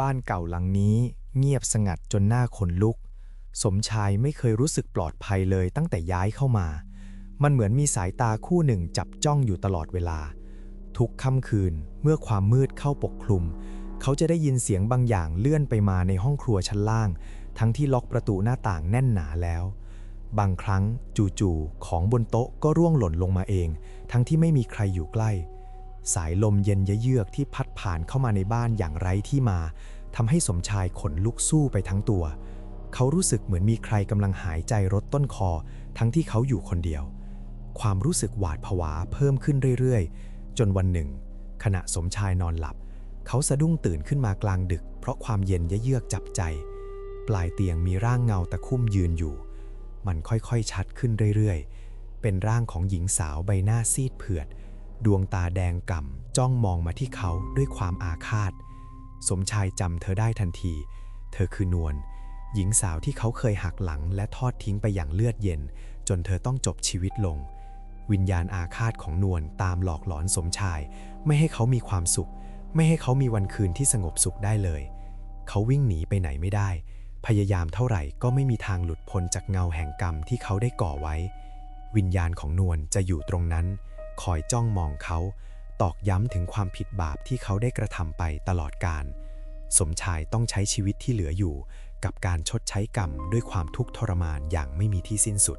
บ้านเก่าหลังนี้เงียบสงัดจนหน้าขนลุก สมชายไม่เคยรู้สึกปลอดภัยเลยตั้งแต่ย้ายเข้ามา มันเหมือนมีสายตาคู่หนึ่งจับจ้องอยู่ตลอดเวลา ทุกค่ำคืนเมื่อความมืดเข้าปกคลุม เขาจะได้ยินเสียงบางอย่างเลื่อนไปมาในห้องครัวชั้นล่าง ทั้งที่ล็อกประตูหน้าต่างแน่นหนาแล้ว บางครั้งจู่ๆของบนโต๊ะก็ร่วงหล่นลงมาเอง ทั้งที่ไม่มีใครอยู่ใกล้ สายลมเย็นเยือกที่พัดผ่านเข้ามาในบ้านอย่างไร้ที่มาทำให้สมชายขนลุกสู้ไปทั้งตัว เขารู้สึกเหมือนมีใครกำลังหายใจรดต้นคอ ทั้งที่เขาอยู่คนเดียว ความรู้สึกหวาดผวาเพิ่มขึ้นเรื่อยๆ จนวันหนึ่ง ขณะสมชายนอนหลับ เขาสะดุ้งตื่นขึ้นมากลางดึก เพราะความเย็นเยือกจับใจ ปลายเตียงมีร่างเงาตะคุ่มยืนอยู่ มันค่อยๆชัดขึ้นเรื่อยๆ เป็นร่างของหญิงสาวใบหน้าซีดเผือด ดวงตาแดงก่ำจ้องมองมาที่เขาด้วยความอาฆาต สมชายจำเธอได้ทันที เธอคือนวล หญิงสาวที่เขาเคยหักหลังและทอดทิ้งไปอย่างเลือดเย็น จนเธอต้องจบชีวิตลง วิญญาณอาฆาตของนวลตามหลอกหลอนสมชาย ไม่ให้เขามีความสุข ไม่ให้เขามีวันคืนที่สงบสุขได้เลย เขาวิ่งหนีไปไหนไม่ได้ พยายามเท่าไหร่ก็ไม่มีทางหลุดพ้นจากเงาแห่งกรรมที่เขาได้ก่อไว้ วิญญาณของนวลจะอยู่ตรงนั้น คอยจ้องมองเขา ตอกย้ำถึงความผิดบาปที่เขาได้กระทำไปตลอดการ สมชายต้องใช้ชีวิตที่เหลืออยู่ กับการชดใช้กรรมด้วยความทุกข์ทรมานอย่างไม่มีที่สิ้นสุด